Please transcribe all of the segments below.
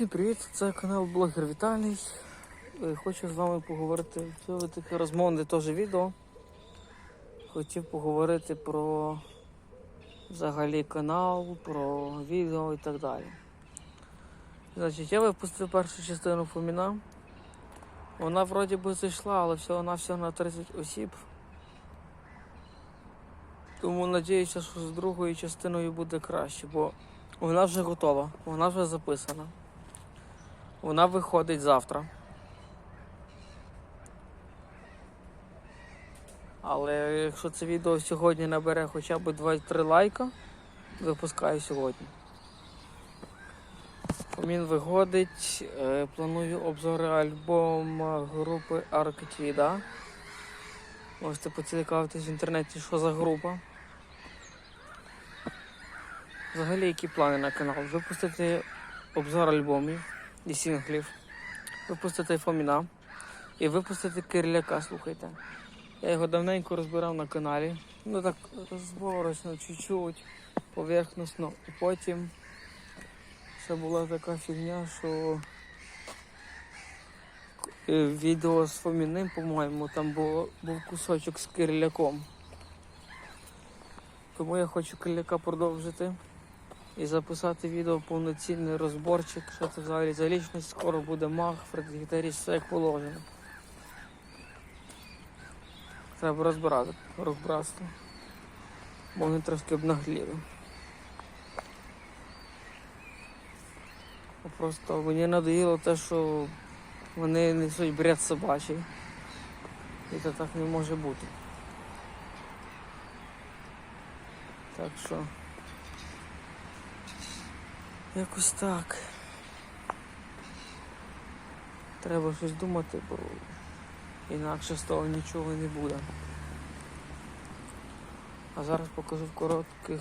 Всім привіт! Це канал Блогер Віталій. Е, Хочу з вами поговорити. Це таке розмовне теж відео. Хотів поговорити про взагалі канал, про відео і так далі. Значить, я випустив першу частину Фоміна. Вона вроді би зайшла, але всього на всього на 30 осіб. Тому надіюся, що з другою частиною буде краще, бо вона вже готова, вона вже записана. Вона виходить завтра. Але якщо це відео сьогодні набере хоча б 23 лайка, випускаю сьогодні. Він виходить. е, Планую обзори альбому групи Арктіда. Можете поцікавитись в інтернеті, що за група. Взагалі, які плани на канал? Випустити обзор альбомів і сінглів, випустити Фоміна і випустити Кириляка, слухайте. Я його давненько розбирав на каналі. Ну так розборочно, чуть-чуть, поверхносно. І потім ще була така фігня, що е, відео з Фоміним, по-моєму, там було, був кусочок з Кириляком. Тому я хочу Кириляка продовжити і записати відео повноцінний розборчик, що це взагалі за лічність, скоро буде маг, фредгітаріст, все як положено. Треба розбирати розбратство. Бо вони трошки обнагліли. Просто мені надоїло те, що вони несуть бред собачий. І це так не може бути. Так що. Якось так. Треба щось думати, бо інакше з того нічого не буде. А зараз покажу в коротких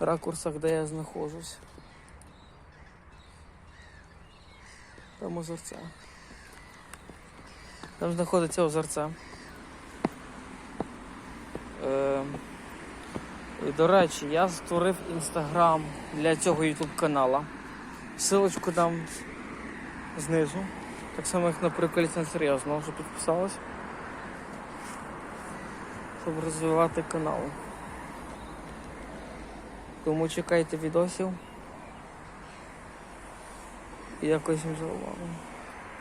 ракурсах, де я знаходжусь. Там озерця. Там знаходиться озерце. Е, і, до речі, я створив інстаграм для цього ютуб канала. Силочку дам знизу. Так само, як на приколіться серйозно, вже підписалась. Щоб розвивати канал. Тому чекайте відосів. І якось їм увагу.